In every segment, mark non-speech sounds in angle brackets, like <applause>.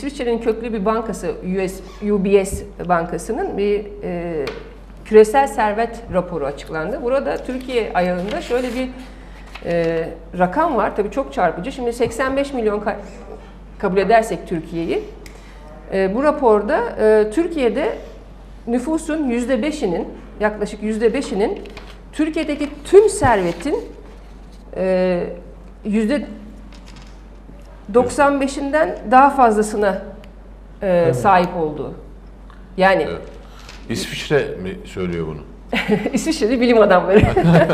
İsviçre'nin köklü bir bankası US, UBS bankasının bir e, küresel servet raporu açıklandı. Burada Türkiye ayağında şöyle bir e, rakam var. Tabii çok çarpıcı. Şimdi 85 milyon ka- kabul edersek Türkiye'yi. E, bu raporda e, Türkiye'de nüfusun %5'inin yaklaşık %5'inin Türkiye'deki tüm servetin e, yüzde 95'inden daha fazlasına e, sahip olduğu. Yani Evet. İsviçre mi söylüyor bunu? <laughs> İsviçre'de bilim adamları.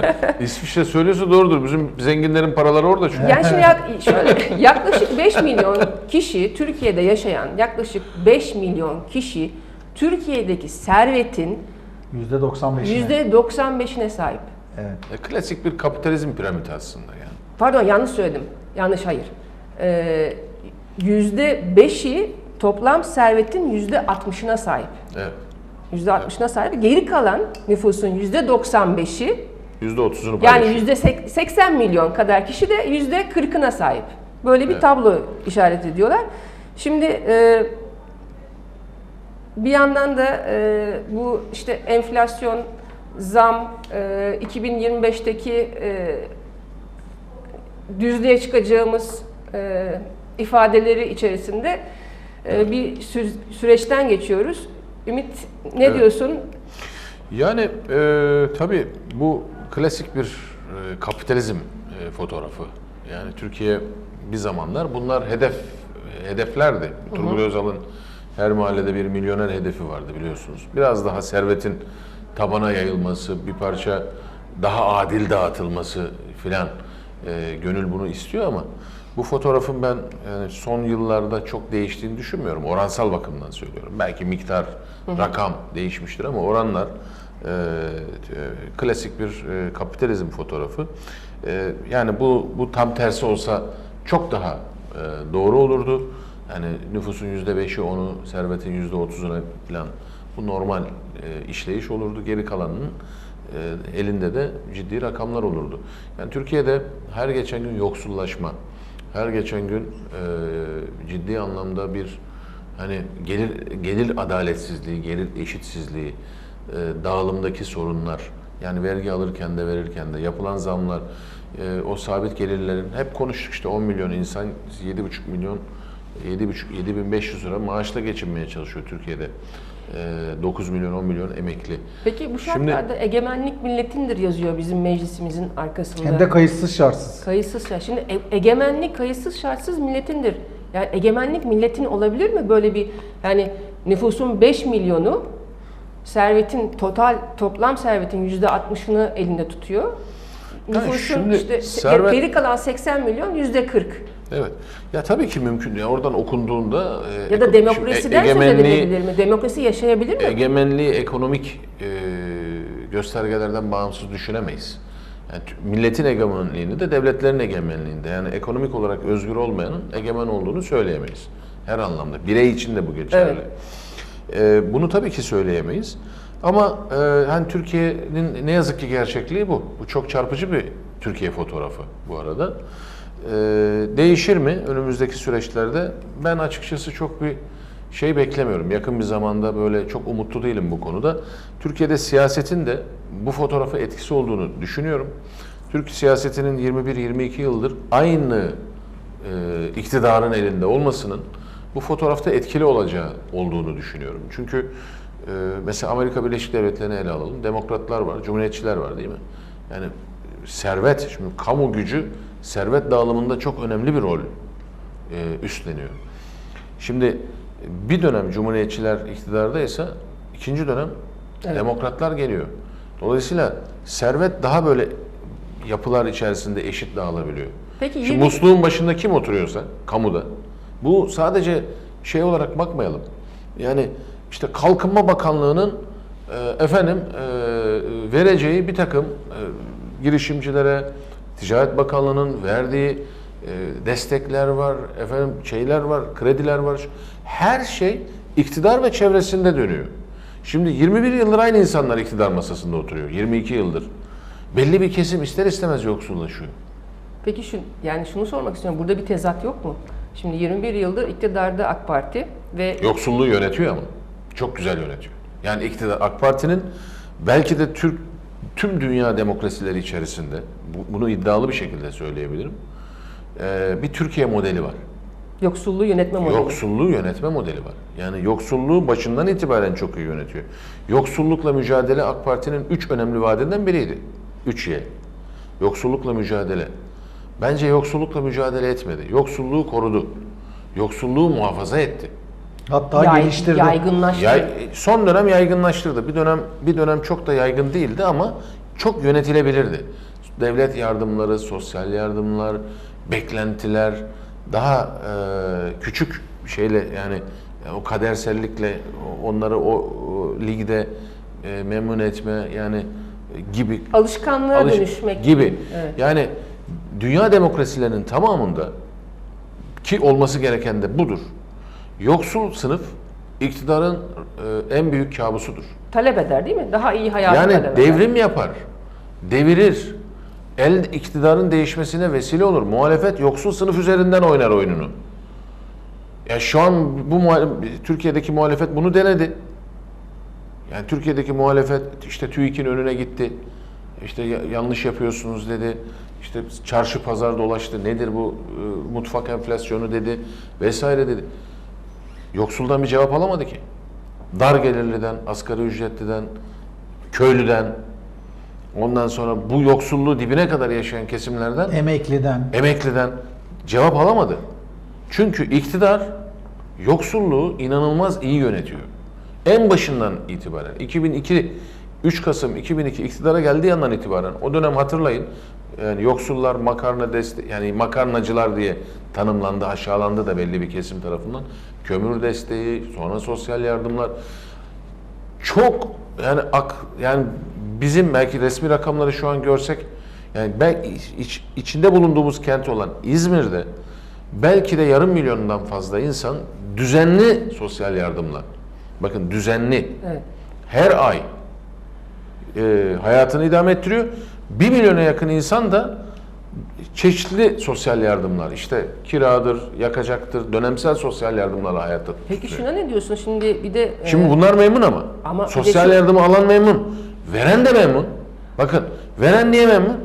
<laughs> İsviçre söylüyorsa doğrudur. Bizim zenginlerin paraları orada çünkü. yani şimdi yak- şöyle yaklaşık 5 milyon kişi Türkiye'de yaşayan yaklaşık 5 milyon kişi Türkiye'deki servetin %95'ine. %95'ine sahip. Evet. E, klasik bir kapitalizm piramidi aslında yani. Pardon yanlış söyledim. Yanlış hayır. Ee, %5'i toplam servetin %60'ına sahip. Evet. %60'ına sahip. Geri kalan nüfusun %95'i %30'unu yani paylaşıyor. %80 milyon kadar kişi de %40'ına sahip. Böyle bir Evet. tablo işaret ediyorlar. Şimdi e, bir yandan da e, bu işte enflasyon, zam, e, 2025'teki e, düzlüğe çıkacağımız e, ifadeleri içerisinde e, bir sü- süreçten geçiyoruz. Ümit ne Evet. diyorsun? Yani e, tabii bu klasik bir e, kapitalizm e, fotoğrafı. Yani Türkiye bir zamanlar bunlar hedef hedeflerdi. Turgut Özal'ın her mahallede bir milyoner hedefi vardı biliyorsunuz. Biraz daha servetin tabana yayılması, bir parça daha adil dağıtılması filan e, gönül bunu istiyor ama bu fotoğrafın ben yani son yıllarda çok değiştiğini düşünmüyorum. Oransal bakımdan söylüyorum. Belki miktar, rakam değişmiştir ama oranlar e, e, klasik bir e, kapitalizm fotoğrafı. E, yani bu bu tam tersi olsa çok daha e, doğru olurdu. Yani nüfusun yüzde beşi onu, servetin yüzde otuzuna falan bu normal e, işleyiş olurdu. Geri kalanının e, elinde de ciddi rakamlar olurdu. Yani Türkiye'de her geçen gün yoksullaşma, her geçen gün e, ciddi anlamda bir hani gelir gelir adaletsizliği, gelir eşitsizliği, e, dağılımdaki sorunlar, yani vergi alırken de verirken de yapılan zamlar, e, o sabit gelirlerin hep konuştuk işte 10 milyon insan 7,5 milyon 7,5 7500 lira maaşla geçinmeye çalışıyor Türkiye'de. E, 9 milyon 10 milyon emekli. Peki bu Şimdi- şartlarda egemenlik milletindir yazıyor bizim meclisimizin arkasında. Hem de kayıtsız şartsız. Kayıtsız şart. Şimdi e- egemenlik kayıtsız şartsız milletindir. Yani egemenlik milletin olabilir mi böyle bir yani nüfusun 5 milyonu servetin total toplam servetin yüzde 60'ını elinde tutuyor. Nüfusun şimdi işte servet- geri kalan 80 milyon yüzde 40. Evet. Ya tabii ki mümkün. Ya oradan okunduğunda e, Ya da demokrasiden şimdi söz edilebilir mi? Demokrasi yaşayabilir mi? egemenliği ekonomik e, göstergelerden bağımsız düşünemeyiz. Yani milletin egemenliğini de devletlerin egemenliğinde yani ekonomik olarak özgür olmayanın egemen olduğunu söyleyemeyiz. Her anlamda. Birey için de bu geçerli. E, bunu tabii ki söyleyemeyiz. Ama e, hani Türkiye'nin ne yazık ki gerçekliği bu. Bu çok çarpıcı bir Türkiye fotoğrafı bu arada. E, değişir mi önümüzdeki süreçlerde? Ben açıkçası çok bir şey beklemiyorum. Yakın bir zamanda böyle çok umutlu değilim bu konuda. Türkiye'de siyasetin de bu fotoğrafa etkisi olduğunu düşünüyorum. Türk siyasetinin 21-22 yıldır aynı e, iktidarın elinde olmasının bu fotoğrafta etkili olacağı olduğunu düşünüyorum. Çünkü e, mesela Amerika Birleşik Devletleri'ni ele alalım. Demokratlar var, cumhuriyetçiler var değil mi? Yani servet, şimdi kamu gücü servet dağılımında çok önemli bir rol e, üstleniyor. Şimdi bir dönem cumhuriyetçiler iktidardaysa ikinci dönem Evet. demokratlar geliyor. Dolayısıyla servet daha böyle yapılar içerisinde eşit dağılabiliyor. Peki Şimdi yeni- musluğun başında kim oturuyorsa kamuda bu sadece şey olarak bakmayalım. Yani işte Kalkınma Bakanlığı'nın e, efendim e, vereceği bir takım girişimcilere Ticaret Bakanlığı'nın verdiği e, destekler var, efendim şeyler var, krediler var. Her şey iktidar ve çevresinde dönüyor. Şimdi 21 yıldır aynı insanlar iktidar masasında oturuyor. 22 yıldır. Belli bir kesim ister istemez yoksullaşıyor. Peki şu yani şunu sormak istiyorum. Burada bir tezat yok mu? Şimdi 21 yıldır iktidarda AK Parti ve Yoksulluğu yönetiyor ama. Çok güzel yönetiyor. Yani iktidar AK Parti'nin belki de Türk tüm dünya demokrasileri içerisinde bu- bunu iddialı bir şekilde söyleyebilirim. ee, bir Türkiye modeli var. yoksulluğu yönetme modeli. Yoksulluğu yönetme modeli var. Yani yoksulluğu başından itibaren çok iyi yönetiyor. Yoksullukla mücadele AK Parti'nin üç önemli vaadinden biriydi. 3Y. Yoksullukla mücadele. Bence yoksullukla mücadele etmedi. Yoksulluğu korudu. Yoksulluğu muhafaza etti. Hatta Yay- geliştirdi. Yaygınlaştı. Yay, son dönem yaygınlaştırdı. Bir dönem bir dönem çok da yaygın değildi ama çok yönetilebilirdi. Devlet yardımları, sosyal yardımlar, beklentiler daha e, küçük şeyle yani o kadersellikle onları o, o ligde e, memnun etme yani e, gibi Alışkanlığa alış- dönüşmek gibi. Evet. Yani dünya demokrasilerinin tamamında ki olması gereken de budur. Yoksul sınıf iktidarın e, en büyük kabusudur. Talep eder değil mi? Daha iyi hayatı Yani talep eder. devrim yapar, devirir, el iktidarın değişmesine vesile olur. Muhalefet yoksul sınıf üzerinden oynar oyununu. Ya şu an bu Türkiye'deki muhalefet bunu denedi. Yani Türkiye'deki muhalefet işte TÜİK'in önüne gitti. İşte ya- yanlış yapıyorsunuz dedi. İşte çarşı pazar dolaştı. Nedir bu e, mutfak enflasyonu dedi vesaire dedi. Yoksuldan bir cevap alamadı ki. Dar gelirliden, asgari ücretliden, köylüden, ondan sonra bu yoksulluğu dibine kadar yaşayan kesimlerden Emekliden. emekliden cevap alamadı. Çünkü iktidar yoksulluğu inanılmaz iyi yönetiyor. En başından itibaren 2002 3 Kasım 2002 iktidara geldiği yandan itibaren o dönem hatırlayın yani yoksullar makarna deste yani makarnacılar diye tanımlandı, aşağılandı da belli bir kesim tarafından. Kömür desteği, sonra sosyal yardımlar çok yani ak yani bizim belki resmi rakamları şu an görsek yani ben iç- içinde bulunduğumuz kent olan İzmir'de belki de yarım milyondan fazla insan düzenli sosyal yardımla bakın düzenli Evet. her ay e, hayatını idame ettiriyor. Bir milyona yakın insan da çeşitli sosyal yardımlar işte kiradır, yakacaktır, dönemsel sosyal yardımlarla hayatta Peki tutuyor. şuna ne diyorsun? Şimdi bir de e, Şimdi bunlar memnun ama. Ama Sosyal şu- yardımı alan memnun. Veren de memnun. Bakın veren niye memnun?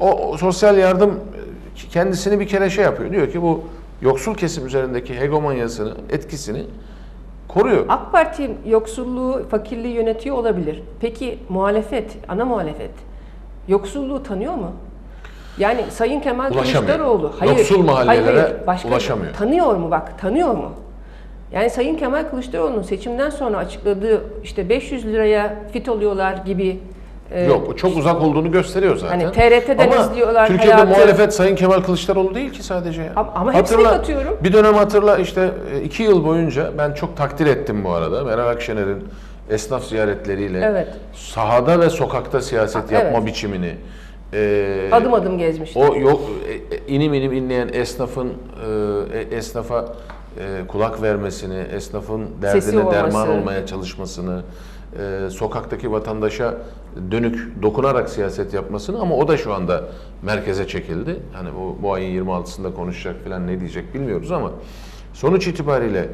O, o sosyal yardım e, kendisini bir kere şey yapıyor. Diyor ki bu yoksul kesim üzerindeki hegemonyasını, etkisini koruyor. AK Parti yoksulluğu, fakirliği yönetiyor olabilir. Peki muhalefet, ana muhalefet yoksulluğu tanıyor mu? Yani Sayın Kemal. Kılıçdaroğlu Yoksul mahallelere başka- ulaşamıyor. Tanıyor mu bak? Tanıyor mu? Yani Sayın Kemal Kılıçdaroğlu'nun seçimden sonra açıkladığı işte 500 liraya fit oluyorlar gibi e, Yok, o çok uzak olduğunu gösteriyor zaten. Hani TRT'den ama izliyorlar Türkiye'de hayatı. muhalefet Sayın Kemal Kılıçdaroğlu değil ki sadece. ya. Ama- ama hepsine katıyorum. Bir dönem hatırla işte e, iki yıl boyunca ben çok takdir ettim bu arada. Meral Akşener'in esnaf ziyaretleriyle Evet. sahada ve sokakta siyaset Ha, yapma evet. biçimini e, adım adım gezmişti. o yok e, e, inim inim inleyen esnafın e, esnafa e, kulak vermesini, esnafın derdine derman olmaya çalışmasını, e, sokaktaki vatandaşa dönük dokunarak siyaset yapmasını ama o da şu anda merkeze çekildi. Hani bu, bu ayın 26'sında konuşacak falan ne diyecek bilmiyoruz ama sonuç itibariyle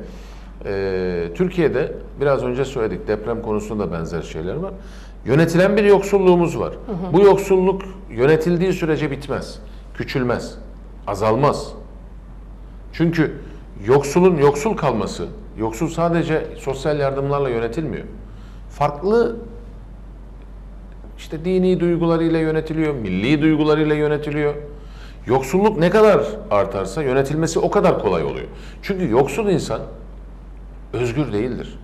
e, Türkiye'de biraz önce söyledik deprem konusunda benzer şeyler var. Yönetilen bir yoksulluğumuz var. Bu yoksulluk yönetildiği sürece bitmez, küçülmez, azalmaz. Çünkü yoksulun yoksul kalması, yoksul sadece sosyal yardımlarla yönetilmiyor. Farklı işte dini duygularıyla yönetiliyor, milli duygularıyla yönetiliyor. Yoksulluk ne kadar artarsa yönetilmesi o kadar kolay oluyor. Çünkü yoksul insan özgür değildir.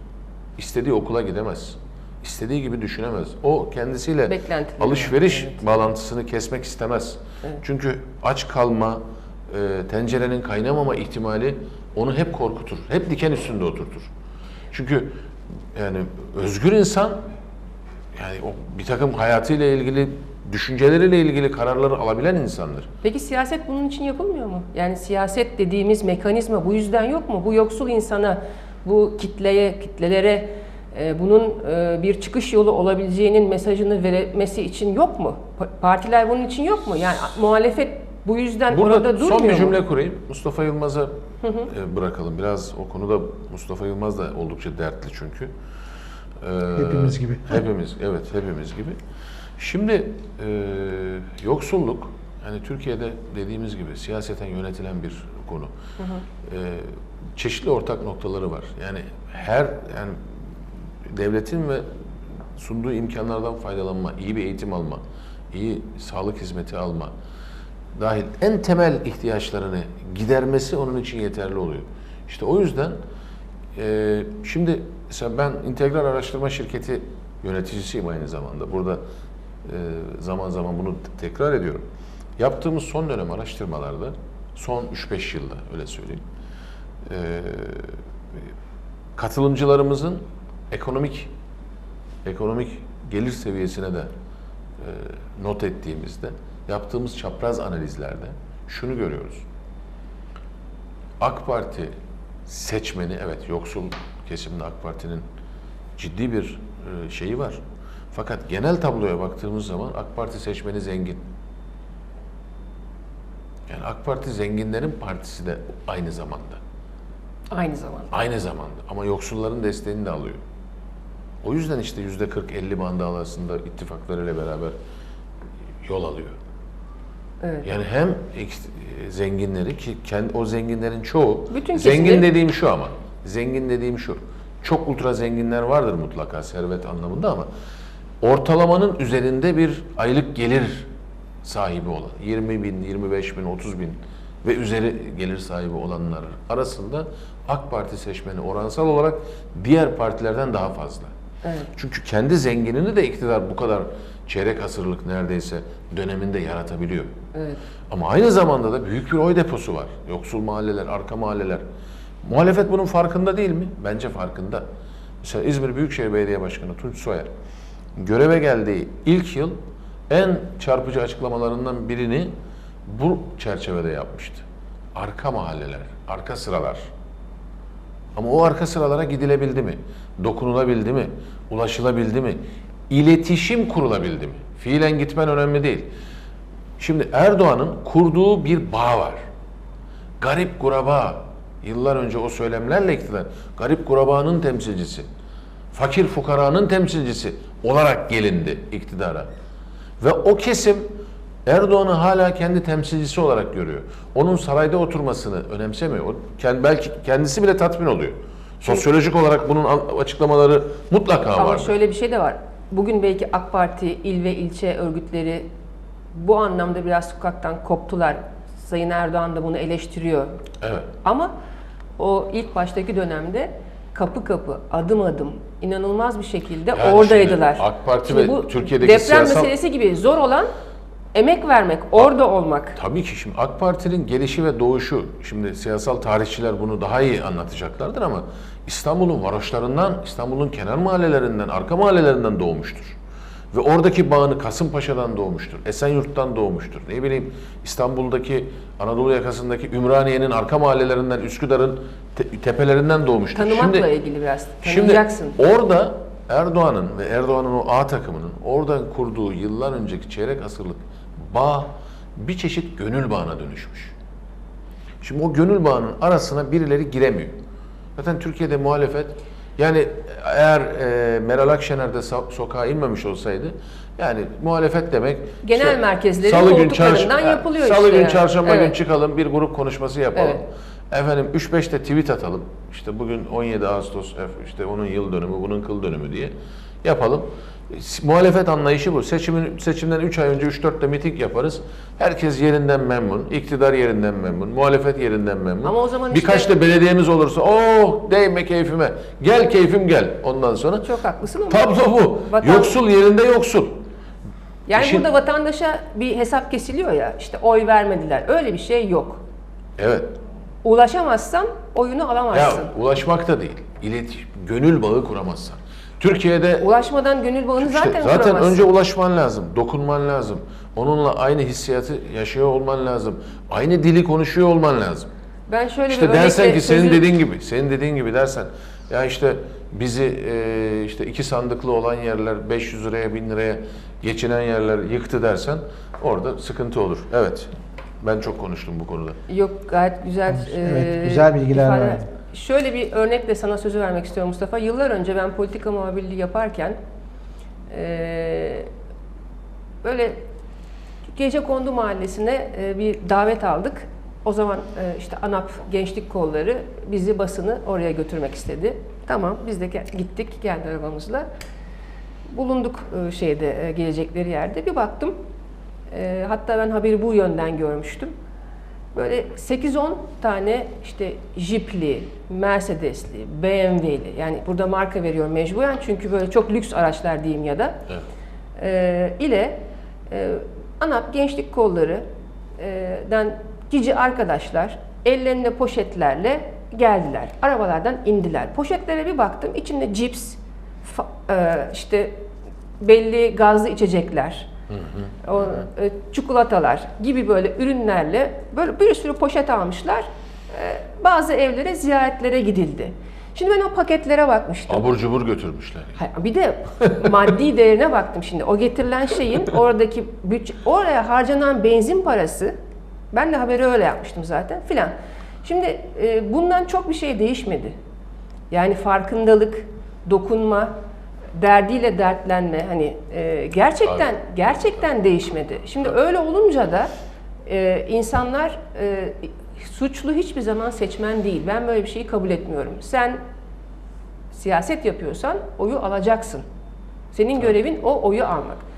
İstediği okula gidemez. İstediği gibi düşünemez. O kendisiyle Beklentileri, alışveriş evet. bağlantısını kesmek istemez. Çünkü aç kalma, e, tencerenin kaynamama ihtimali onu hep korkutur. Hep diken üstünde oturtur. Çünkü yani özgür insan yani o bir takım hayatıyla ilgili, düşünceleriyle ilgili kararları alabilen insandır. Peki siyaset bunun için yapılmıyor mu? Yani siyaset dediğimiz mekanizma bu yüzden yok mu? Bu yoksul insana, bu kitleye, kitlelere e, bunun e, bir çıkış yolu olabileceğinin mesajını vermesi için yok mu? Pa- Partiler bunun için yok mu? Yani muhalefet Bu yüzden Burada orada durmuyor son bir mu? cümle kurayım. Mustafa Yılmaz'a e, bırakalım. Biraz o konuda Mustafa Yılmaz da oldukça dertli çünkü. Ee, Hepimiz gibi. Hepimiz, evet hepimiz gibi. Şimdi e, yoksulluk, hani Türkiye'de dediğimiz gibi siyaseten yönetilen bir konu. E, çeşitli ortak noktaları var. Yani her yani devletin ve sunduğu imkanlardan faydalanma, iyi bir eğitim alma, iyi sağlık hizmeti alma dahil en temel ihtiyaçlarını gidermesi onun için yeterli oluyor. İşte o yüzden e, şimdi mesela ben integral araştırma şirketi yöneticisiyim aynı zamanda. Burada e, zaman zaman bunu tekrar ediyorum. Yaptığımız son dönem araştırmalarda son 3-5 yılda öyle söyleyeyim. E, katılımcılarımızın ekonomik ekonomik gelir seviyesine de e, not ettiğimizde yaptığımız çapraz analizlerde şunu görüyoruz. AK Parti seçmeni evet yoksul kesimde AK Parti'nin ciddi bir e, şeyi var. Fakat genel tabloya baktığımız zaman AK Parti seçmeni zengin. Yani AK Parti zenginlerin partisi de aynı zamanda. Aynı zamanda. Aynı zamanda ama yoksulların desteğini de alıyor. O yüzden işte yüzde 40-50 bandı arasında ittifaklarıyla beraber yol alıyor. Evet. Yani hem zenginleri ki kendi, o zenginlerin çoğu Bütün zengin kesimleri- dediğim şu ama zengin dediğim şu. Çok ultra zenginler vardır mutlaka servet anlamında ama ortalamanın üzerinde bir aylık gelir sahibi olan 20 bin, 25 bin, 30 bin ve üzeri gelir sahibi olanlar arasında AK Parti seçmeni oransal olarak diğer partilerden daha fazla. Evet. Çünkü kendi zenginini de iktidar bu kadar çeyrek asırlık neredeyse döneminde yaratabiliyor. Evet. Ama aynı zamanda da büyük bir oy deposu var. Yoksul mahalleler, arka mahalleler. Muhalefet bunun farkında değil mi? Bence farkında. Mesela İzmir Büyükşehir Belediye Başkanı Tunç Soyer göreve geldiği ilk yıl en çarpıcı açıklamalarından birini bu çerçevede yapmıştı. Arka mahalleler, arka sıralar. Ama o arka sıralara gidilebildi mi? Dokunulabildi mi? Ulaşılabildi mi? İletişim kurulabildi mi? Fiilen gitmen önemli değil. Şimdi Erdoğan'ın kurduğu bir bağ var. Garip kuraba. Yıllar önce o söylemlerle iktidar. Garip kurabanın temsilcisi. Fakir fukaranın temsilcisi olarak gelindi iktidara. Ve o kesim Erdoğan'ı hala kendi temsilcisi olarak görüyor. Onun sarayda oturmasını önemsemiyor. O kend- belki kendisi bile tatmin oluyor. Sosyolojik olarak bunun açıklamaları mutlaka Ama var. şöyle bir şey de var. Bugün belki AK Parti il ve ilçe örgütleri bu anlamda biraz sokaktan koptular. Sayın Erdoğan da bunu eleştiriyor. Evet. Ama o ilk baştaki dönemde kapı kapı, adım adım inanılmaz bir şekilde Yani oradaydılar. AK Parti Şimdi ve Türkiye'deki deprem siyasal- meselesi gibi zor olan emek vermek, orada olmak. Tabii ki şimdi AK Parti'nin gelişi ve doğuşu, şimdi siyasal tarihçiler bunu daha iyi anlatacaklardır ama İstanbul'un varoşlarından, İstanbul'un kenar mahallelerinden, arka mahallelerinden doğmuştur. Ve oradaki bağını Kasımpaşa'dan doğmuştur, Esenyurt'tan doğmuştur. Ne bileyim İstanbul'daki, Anadolu yakasındaki Ümraniye'nin arka mahallelerinden, Üsküdar'ın te- tepelerinden doğmuştur. Tanımakla Şimdi- ilgili biraz. Şimdi Tanıyacaksın. orada Erdoğan'ın ve Erdoğan'ın o A takımının oradan kurduğu yıllar önceki çeyrek asırlık bağ bir çeşit gönül bağına dönüşmüş. Şimdi o gönül bağının arasına birileri giremiyor. Zaten Türkiye'de muhalefet yani eğer e, Meral Akşener de so- sokağa inmemiş olsaydı yani muhalefet demek Genel merkezlerin salı gün çarş- yapılıyor Salı işte gün yani. çarşamba gün Evet. çıkalım bir grup konuşması yapalım. Evet. Efendim 3-5 de tweet atalım. İşte bugün 17 Ağustos işte onun yıl dönümü, bunun kıl dönümü diye yapalım. Muhalefet anlayışı bu. Seçimin seçimden 3 ay önce 3-4 de miting yaparız. Herkes yerinden memnun, iktidar yerinden memnun, muhalefet yerinden memnun. Ama o zaman Birkaç işte- da belediyemiz olursa oh değme keyfime. Gel keyfim gel. Ondan sonra Çok haklısın ama tablo bu. Vatan- Yoksul yerinde yoksul. yani İşin- burada vatandaşa bir hesap kesiliyor ya işte oy vermediler. Öyle bir şey yok. Evet. Ulaşamazsan oyunu Ya alamazsın. ulaşmak da değil. İletişim, gönül bağı kuramazsan. Türkiye'de Ulaşmadan gönül bağını İşte zaten zaten kuramazsın. önce ulaşman lazım, dokunman lazım. Onunla aynı hissiyatı yaşıyor olman lazım. Aynı dili konuşuyor olman lazım. ben şöyle İşte bir dersen ki senin sözü- dediğin gibi, senin dediğin gibi dersen ya işte bizi e, işte iki sandıklı olan yerler 500 liraya 1000 liraya geçinen yerler yıktı dersen orada sıkıntı olur. Evet. Ben çok konuştum bu konuda. Yok gayet güzel. Evet, e, güzel bilgiler ifade- verdin. Şöyle bir örnekle sana sözü vermek istiyorum Mustafa. Yıllar önce ben politika muhabirliği yaparken e, böyle Gece Kondu Mahallesi'ne e, bir davet aldık. O zaman e, işte ANAP Gençlik Kolları bizi basını oraya götürmek istedi. Tamam biz de ge- gittik geldi arabamızla. Bulunduk e, şeyde e, gelecekleri yerde. Bir baktım. E, hatta ben haberi bu yönden görmüştüm. Böyle 8-10 tane işte Jeep'li, Mercedes'li, BMW'li yani burada marka veriyorum mecburen çünkü böyle çok lüks araçlar diyeyim ya da Evet. e, ile e, ANAP gençlik kolları e, cici arkadaşlar ellerinde poşetlerle geldiler. Arabalardan indiler. Poşetlere bir baktım içinde cips, fa- e, işte belli gazlı içecekler, o, e, çikolatalar gibi böyle ürünlerle böyle bir sürü poşet almışlar. E, bazı evlere ziyaretlere gidildi. Şimdi ben o paketlere bakmıştım. Abur cubur götürmüşler. Hayır, Bir de maddi <laughs> değerine baktım şimdi. O getirilen şeyin oradaki bütçe, oraya harcanan benzin parası, ben de haberi öyle yapmıştım zaten filan. Şimdi e, bundan çok bir şey değişmedi. Yani farkındalık, dokunma, derdiyle dertlenme hani e, gerçekten gerçekten değişmedi. Şimdi öyle olunca da e, insanlar e, suçlu hiçbir zaman seçmen değil. Ben böyle bir şeyi kabul etmiyorum. Sen siyaset yapıyorsan oyu alacaksın. Senin görevin o oyu almak.